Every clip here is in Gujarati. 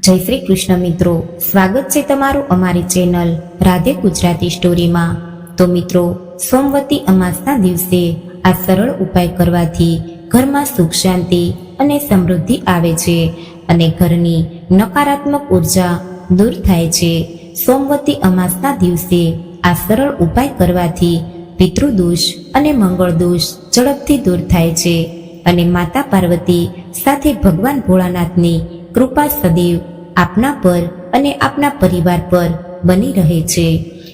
જય શ્રી કૃષ્ણ મિત્રો. સ્વાગત છે તમારું અમારી ચેનલ રાધે ગુજરાતી સ્ટોરીમાં. તો મિત્રો, સોમવતી અમાસના દિવસે આ સરળ ઉપાય કરવાથી ઘરમાં સુખ શાંતિ અને સમૃદ્ધિ આવે છે અને ઘરની નકારાત્મક ઊર્જા દૂર થાય છે. સોમવતી અમાસના દિવસે આ સરળ ઉપાય કરવાથી પિતૃદોષ અને મંગળ દોષ ઝડપથી દૂર થાય છે અને માતા પાર્વતી સાથે ભગવાન ભોળાનાથની કૃપા સદૈવ આપના પર અને આપના પરિવાર પર બની રહે છે.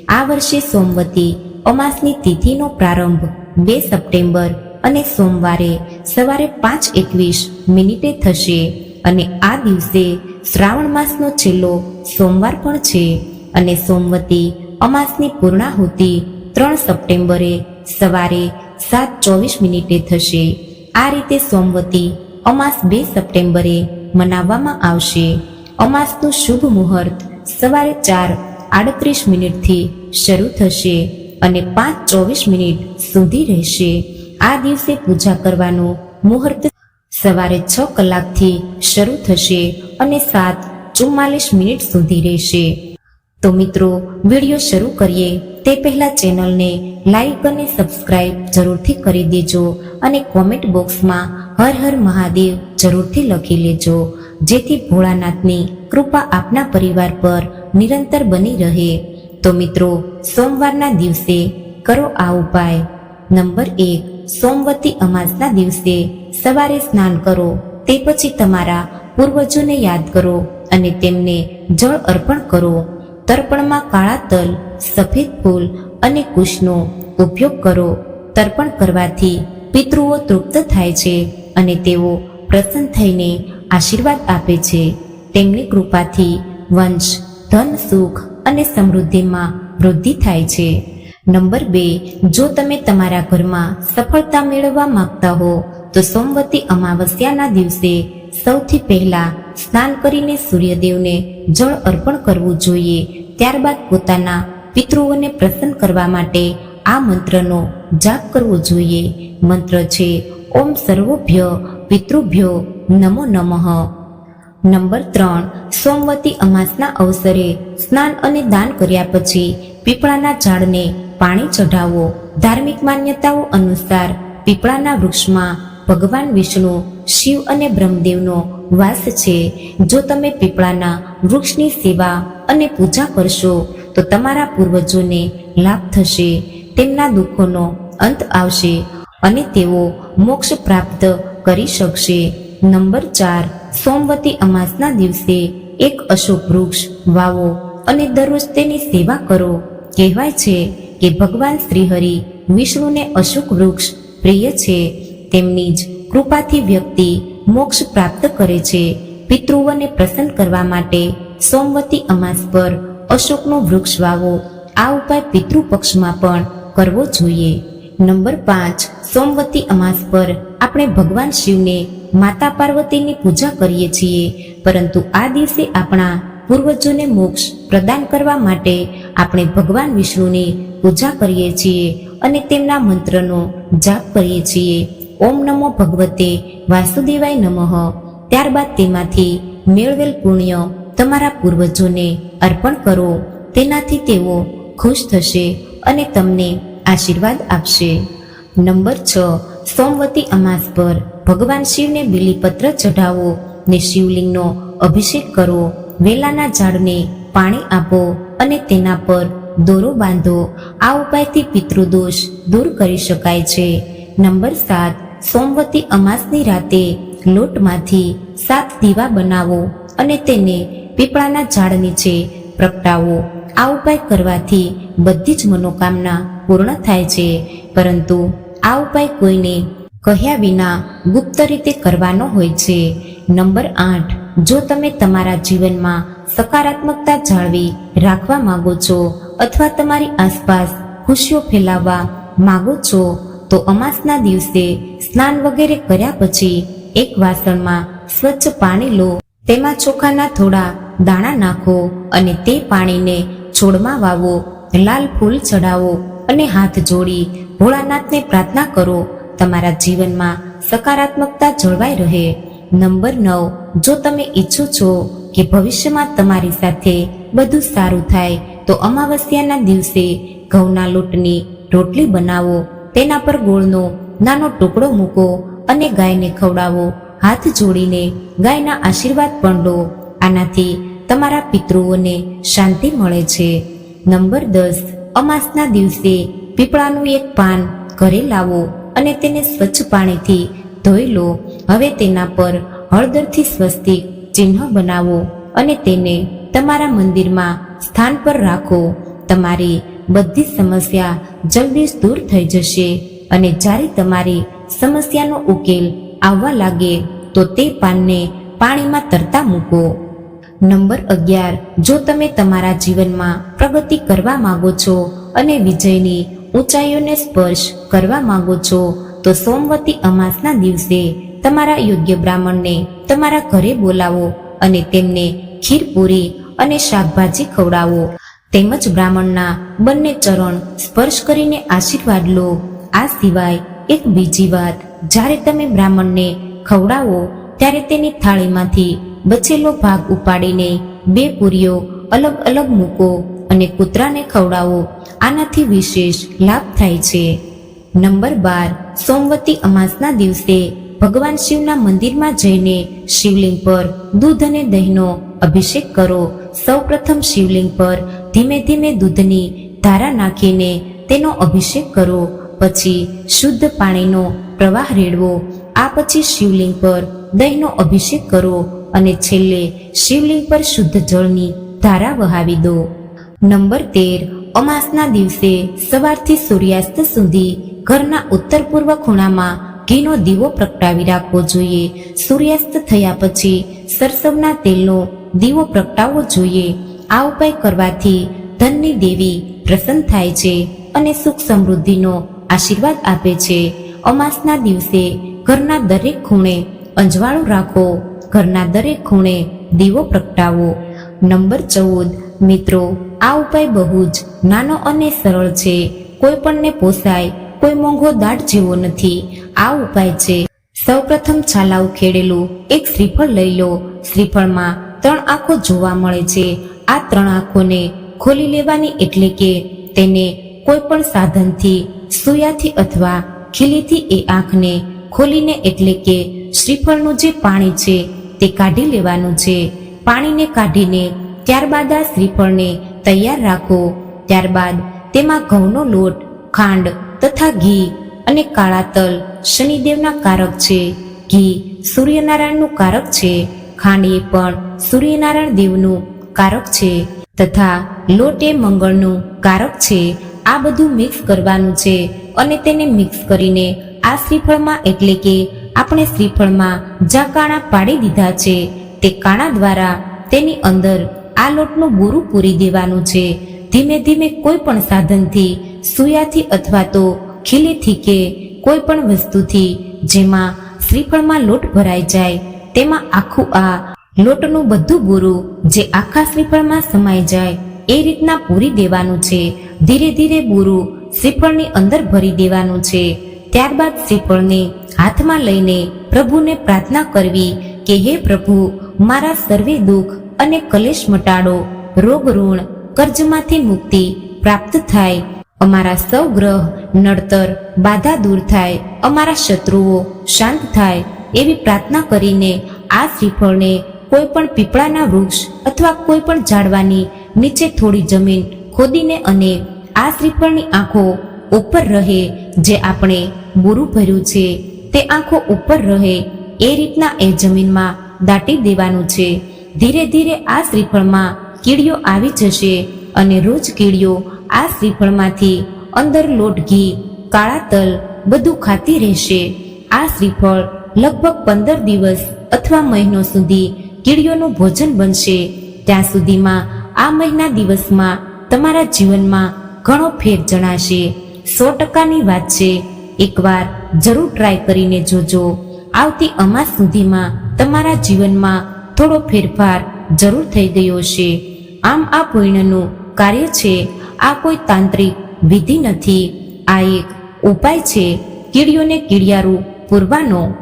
આ વર્ષે સોમવતી અમાસની તિથિનો પ્રારંભ બે સપ્ટેમ્બર અને સોમવારે સવારે પાંચ એકવીસ મિનિટે થશે અને આ દિવસે શ્રાવણ માસનો છેલ્લો સોમવાર પણ છે અને સોમવતી અમાસની પૂર્ણાહુતિ ત્રણ સપ્ટેમ્બરે સવારે સાત ચોવીસ મિનિટે થશે. આ રીતે સોમવતી અમાસ બે સપ્ટેમ્બરે મનાવવામાં આવશે. અમાસનું શુભ મુહૂર્ત સવારે ચાર આડત્રીસ મિનિટથી શરૂ થશે અને પાંચ ચોવીસ મિનિટ સુધી રહેશે. આ દિવસે પૂજા કરવાનું મુહૂર્ત સવારે છ કલાકથી શરૂ થશે અને સાત ચુમ્માલીસ મિનિટ સુધી રહેશે. તો મિત્રો, વીડિયો શરૂ કરીએ. તે પહેલા ચેનલને લાઈક અને સબસ્ક્રાઇબ જરૂરથી કરી દેજો અને કોમેન્ટ બોક્સમાં હર હર મહાદેવ જરૂરથી લખી લેજો. જેથી ભોળાનાથની કૃપા આપના પરિવાર પર નિરંતર બની રહે. તો મિત્રો, સોમવારના દિવસે કરો આ ઉપાય. નંબર એક, સોમવતી અમાસના દિવસે સવારે સ્નાન કરો. તે પછી તમારા પૂર્વજોને યાદ કરો અને તેમને જળ અર્પણ કરો. તર્પણમાં કાળા તલ, સફેદ ફૂલ અને કુશનો ઉપયોગ કરો. તર્પણ કરવાથી પિતૃઓ તૃપ્ત થાય છે અને તેઓ પ્રસન્ન થઈને આશીર્વાદ આપે છે. તેમની કૃપાથી વંશ, ધન, સુખ અને સમૃદ્ધિમાં વૃદ્ધિ થાય છે. નંબર બે, જો તમે તમારા ઘરમાં સફળતા મેળવવા માંગતા હો, તો સોમવતી અમાવસ્યાના દિવસે સૌથી પહેલા સ્નાન કરીને સૂર્યદેવને જળ અર્પણ કરવું જોઈએ. ત્યારબાદ પોતાના પિતૃઓને પ્રસન્ન કરવા માટે આ મંત્રનો જાપ કરવો જોઈએ. મંત્ર છે, ઓમ સર્વભ્ય પિતૃભ્યો નમો નમઃ. નંબર ત્રણ, સોમવતી અમાસના અવસરે સ્નાન અને દાન કર્યા પછી પીપળાના ઝાડને પાણી ચઢાવો. ધાર્મિક માન્યતાઓ અનુસાર પીપળાના વૃક્ષમાં ભગવાન વિષ્ણુ, શિવ અને બ્રહ્મદેવનો વાસ છે. જો તમે પીપળાના વૃક્ષની સેવા અને પૂજા કરશો, તો તમારા પૂર્વજોને લાભ થશે. તેમના દુઃખોનો અંત આવશે અને તેઓ મોક્ષ પ્રાપ્ત કરી શકશે. નંબર ચાર, સોમવતી અમાસના દિવસે એક અશોક વૃક્ષ વાવો અને દરરોજ તેની સેવા કરો. કહેવાય છે કે ભગવાન શ્રીહરિ વિષ્ણુને અશોક વૃક્ષ પ્રિય છે. તેમની જ કૃપાથી વ્યક્તિ મોક્ષ પ્રાપ્ત કરે છે. પિતૃઓને પ્રસન્ન કરવા માટે સોમવતી અમાસ પર અશોકનું વૃક્ષ વાવો. આ ઉપાય પિતૃ પક્ષમાં પણ કરવો જોઈએ. નંબર પાંચ, સોમવતી અમાસ પર આપણે ભગવાન શિવને માતા પાર્વતીની પૂજા કરીએ છીએ. પરંતુ આ દિવસે આપણા પૂર્વજોને મોક્ષ પ્રદાન કરવા માટે આપણે ભગવાન વિષ્ણુની પૂજા કરીએ છીએ અને તેમના મંત્રનો જાપ કરીએ છીએ. ઓમ નમો ભગવતે વાસુદેવાય નમઃ. ત્યારબાદ તેમાંથી મેળવેલ પુણ્ય તમારા પૂર્વજોને અર્પણ કરો. તેનાથી તેઓ ખુશ થશે અને તમને આશીર્વાદ આપશે. નંબર છ, સોમવતી અમાસ પર ભગવાન શિવને બિલીપત્ર ચઢાવો ને શિવલિંગનો અભિષેક કરો. વેલાના ઝાડને પાણી આપો અને તેના પર દોરો બાંધો. આ ઉપાયથી પિતૃદોષ દૂર કરી શકાય છે. નંબર સાત સોમવતી અમાસની રાતે લોટમાંથી સાત દીવા બનાવો અને તેને પીપળાના ઝાડ નીચે પ્રગટાવો. આ ઉપાય કરવાથી બધી જ મનોકામના પૂર્ણ થાય છે. પરંતુ આ ઉપાય કોઈને કહ્યા વિના ગુપ્ત રીતે કરવાનો હોય છે. નંબર આઠ. જો તમે તમારા જીવનમાં સકારાત્મકતા જાળવી રાખવા માંગો છો અથવા તમારી આસપાસ ખુશીઓ ફેલાવવા માંગો છો તો અમાસના દિવસે સ્નાન વગેરે કર્યા પછી એક વાસણમાં સ્વચ્છ પાણી લો. તેમાં ચોખાના થોડા દાણા નાખો અને તે પાણીને છોડમાં વાવો. લાલ ફૂલ ચડાવો અને હાથ જોડી ભોળાનાથને પ્રાર્થના કરો, તમારા જીવનમાં સકારાત્મકતા જળવાઈ રહે. નંબર નવ, જો તમે ઈચ્છો છો કે ભવિષ્યમાં તમારી સાથે બધું સારું થાય, તો અમાવસ્યાના દિવસે ઘઉંના લોટની રોટલી બનાવો. તેના પર ગોળનો નાનો ટુકડો મૂકો અને ગાયને ખવડાવો. હાથ જોડીને ગાયના આશીર્વાદ પણ લો. આનાથી તમારા પિતૃઓને શાંતિ મળે છે. નંબર દસ. અમાસના દિવસે પીપળાનું એક પાન ઘરે લાવો અને તેને સ્વચ્છ પાણીથી ધોઈ લો. હવે તેના પર હળદરથી સ્વસ્તિક ચિહ્ન બનાવો અને તેને તમારા મંદિરમાં સ્થાન પર રાખો. તમારી બધી સમસ્યા જલ્દી દૂર થઈ જશે અને જ્યારે તમારી સમસ્યાનો ઉકેલ આવવા લાગે તો તે પાનને પાણીમાં તરતા મૂકો. નંબર અગિયાર, જો તમે તમારા જીવનમાં પ્રગતિ કરવા માંગો છો અને વિજયની ઊંચાઈઓને સ્પર્શ કરવા માંગો છો, તો સોમવતી અમાસના દિવસે તમારા યોગ્ય બ્રાહ્મણને તમારા ઘરે બોલાવો અને તેમને ખીર પૂરી અને શાકભાજી ખવડાવો. તેમજ બ્રાહ્મણના બંને ચરણ સ્પર્શ કરીને આશીર્વાદ લો. આ સિવાય એક બીજી વાત, જ્યારે તમે બ્રાહ્મણને ખવડાવો, ત્યારે તેની થાળીમાંથી બચેલો ભાગ ઉપાડીને બે પૂરીઓ અલગ અલગ મૂકો અને કૂતરાને ખવડાવો. આનાથી વિશેષ લાભ થાય છે. નંબર બાર, સોમવતી અમાસના દિવસે ભગવાન શિવના મંદિરમાં જઈને શિવલિંગ પર દૂધ અને દહીંનો અભિષેક કરો. સૌપ્રથમ શિવલિંગ પર ધીમે ધીમે દૂધની ધારા નાખીને તેનો અભિષેક કરો. પછી શુદ્ધ પાણીનો પ્રવાહ રેડવો. આ પછી શિવલિંગ પર દહીંનો અભિષેક કરો અને છેલ્લે શિવલિંગ પર શુદ્ધ જળની ધારા વહાવી દો. નંબર તેર. અમાસના દિવસે સવારથી સૂર્યાસ્ત સુધી ઘરના ઉત્તર પૂર્વ ખૂણામાં ઘીનો દીવો પ્રગટાવી રાખવો જોઈએ. સૂર્યાસ્ત થયા પછી સરસવના તેલનો દીવો પ્રગટાવવો જોઈએ. આ ઉપાય કરવાથી ધનની દેવી પ્રસન્ન થાય છે અને સુખ સમૃદ્ધિનો આશીર્વાદ આપે છે. અમાસના દિવસે ઘરના દરેક ખૂણે અંજવાળું રાખો. ઘરના દરેક ખૂણે દીવો પ્રગટાવો. નંબર ચૌદ, મિત્રો, આ ઉપાય બહુ જ નાનો અને સરળ છે. કોઈ પણને પોસાય, કોઈ મોંઘો દાટ જેવો નથી. આ ઉપાય છે. સૌપ્રથમ છાલા ઉખેડેલું એક શ્રીફળ લઈ લો. શ્રીફળમાં ત્રણ આંખો જોવા મળે છે. આ ત્રણ આંખોને ખોલી લેવાની એટલે કે તેને કોઈ પણ સાધનથી સૂયાથી અથવા ખીલીથી એ આંખને ખોલીને એટલે કે શ્રીફળનું જે પાણી છે તે કાઢી લેવાનું છે. પાણીને કાઢીને ત્યારબાદ આ શ્રીફળને તૈયાર રાખો. ત્યારબાદ તેમાં ઘઉંનો લોટ, ખાંડ તથા ઘી અને કાળા તલ શનિદેવના કારક છે. ઘી સૂર્યનારાયણનું કારક છે. ખાંડ એ પણ સૂર્યનારાયણ દેવનું કારક છે. તથા લોટ એ મંગળનું કારક છે. આ બધું મિક્સ કરવાનું છે અને તેને મિક્સ કરીને આ શ્રીફળમાં એટલે કે આપણે શ્રીફળમાં જ્યાં કાણા પાડી દીધા છે તે કાણા દ્વારા તેની અંદર આ લોટનું બુરું પૂરી દેવાનું છે. ધીમે ધીમે કોઈ પણ સાધનથી સુયાથી અથવા તો ખીલીથી કે કોઈ પણ વસ્તુથી જેમાં શ્રીફળમાં લોટ ભરાઈ જાય, તેમાં આખું આ લોટનું બધું બુરું જે આખા શ્રીફળમાં સમાઈ જાય, એ રીતના પૂરી દેવાનું છે. ધીરે ધીરે બુરું શ્રીફળની અંદર ભરી દેવાનું છે. ત્યારબાદ શ્રીફળને હાથમાં લઈને પ્રભુને પ્રાર્થના કરવી કે, હે પ્રભુ, મારા સર્વે દુઃખ અને કલેશ મટાડો. રોગ ઋણ કર્જમાંથી મુક્તિ પ્રાપ્ત થાય. અમારા સૌ ગ્રહ નડતર બાધા દૂર થાય, અમારા શત્રુઓ શાંત થાય એવી પ્રાર્થના કરીને આ શ્રીફળને કોઈ પણ પીપળાના વૃક્ષ અથવા કોઈ પણ ઝાડવાની નીચે થોડી જમીન ખોદીને અને આ શ્રીફળની આંખો ઉપર રહે જે આપણે બુરું ભર્યું છે, તે આંખો ઉપર રહે એ રીતના એ જમીનમાં દાટી દેવાનું છે. ધીરે ધીરે આ શ્રીફળમાં કીડીઓ આવી જશે અને રોજ કીડીઓ આ શ્રીફળમાંથી અંદર લોટ, ઘી, કાળા તલ બધું ખાતી રહેશે. આ શ્રીફળ લગભગ પંદર દિવસ અથવા મહિનો સુધી કીડીઓનું ભોજન બનશે. ત્યાં સુધીમાં આ મહિના દિવસમાં તમારા જીવનમાં ઘણો ફેર જણાશે. સો ટકાની વાત છે. એકવાર જરૂર ટ્રાય કરીને જોજો. આવતી અમાસ સુધીમાં તમારા જીવનમાં થોડો ફેરફાર જરૂર થઈ ગયો છે. આમ આ પૂર્ણનું કાર્ય છે. આ કોઈ તાંત્રિક વિધિ નથી. આ એક ઉપાય છે કીડીઓને કીડિયારું પૂરવાનો.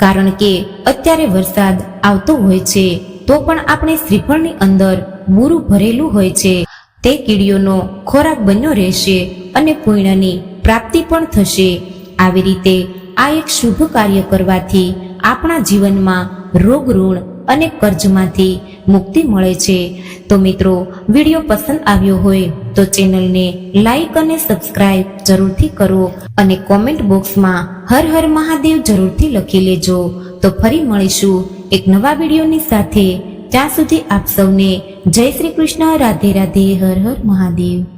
કારણ કે અત્યારે વરસાદ આવતો હોય છે, તો પણ આપણે શ્રીફળની અંદર મૂરું ભરેલું હોય છે. તે કીડીઓનો ખોરાક બન્યો રહેશે અને પુણ્યની પ્રાપ્તિ પણ થશે. આવી રીતે આ એક શુભ કાર્ય કરવાથી આપણા જીવનમાં રોગ ઋણ અને કર્જમાંથી મુક્તિ મળે છે. તો મિત્રો, વીડિયો પસંદ આવ્યો હોય તો ચેનલને લાઈક અને સબસ્ક્રાઇબ જરૂરથી કરો અને કોમેન્ટ બોક્સમાં હર હર મહાદેવ જરૂરથી લખી લેજો. તો ફરી મળીશું એક નવા વિડીયોની સાથે. ત્યાં સુધી આપ સૌને જય શ્રી કૃષ્ણ, રાધે રાધે, હર હર મહાદેવ.